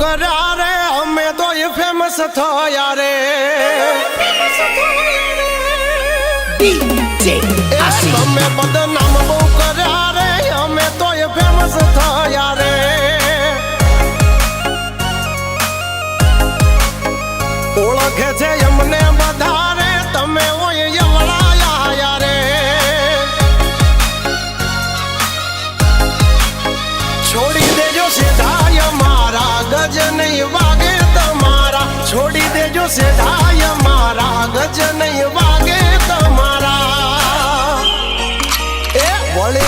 કર્યા રે અમે તો એ ફેમસ થયા રે. અમે તમે બદનામ બહુ કર્યા રે અમે તો એ ફેમસ થયા રે. ઓળખે છે એમને વધારે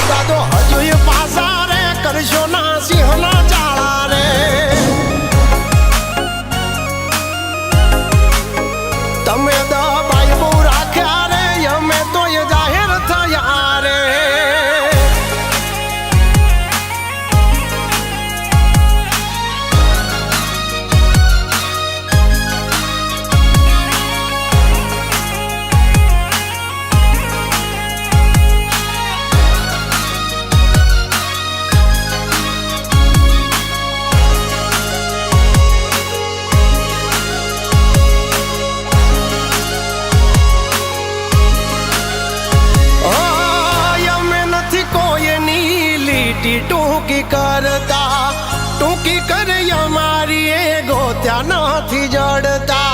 દાદો હજુ પાસા રે કરશો ના સિંહના રે. તમે દબાઈ કરતા ટૂંકી કરી અમારી એ ગોત્યા નથી જડતા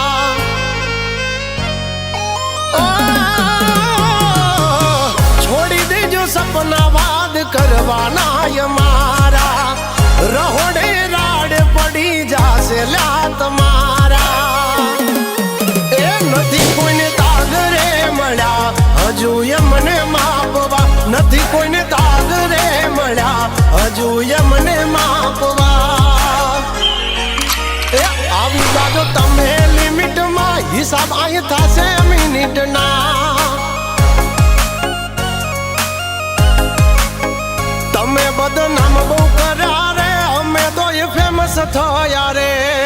ઓ, છોડી દેજો સપના વાદ કરવાના અમારા રહોડે રાડ પડી જાશે લ્યા તમારા એ નથી કોઈને તાગ રે મળ્યા હજુ એમને માપવા નથી કોઈને તાગ રે મળ્યા મને માપવા. આવી જાજો તમે લિમિટમાં હિસાબ અહીં થશે મિનિટના. તમે બદનામ બહુ કર્યા રે અમે તો એ ફેમસ થયા રે.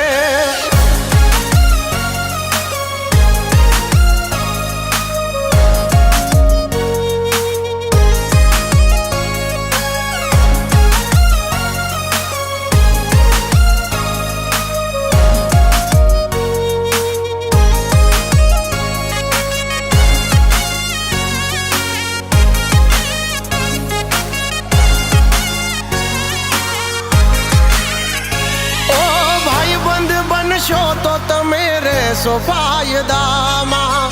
રહેશો ફાયદામાં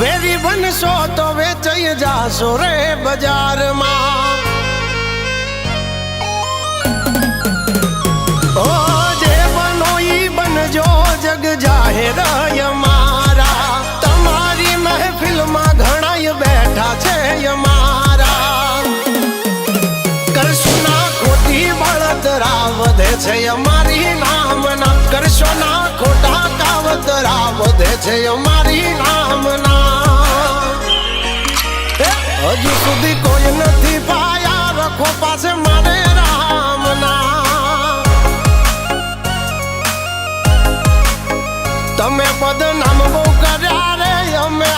વેરી બનશો તો વેચાઈ જાશો રે બજારમાં ઓ જે બનો ઈ બનજો જગ જાહેર અમારા તમારી મહેફિલમાં ઘણાય બેઠા છે અમારા કરશો ના ખોટી બળતરા વધે છે અમારી નામના કરશો ના ખોટા વધે છે અમારી નામના હજુ સુધી કોઈ નથી પાયા, રખો પાસે મારે રામના. તમે બદનામ બહુ કર્યા રે, અમે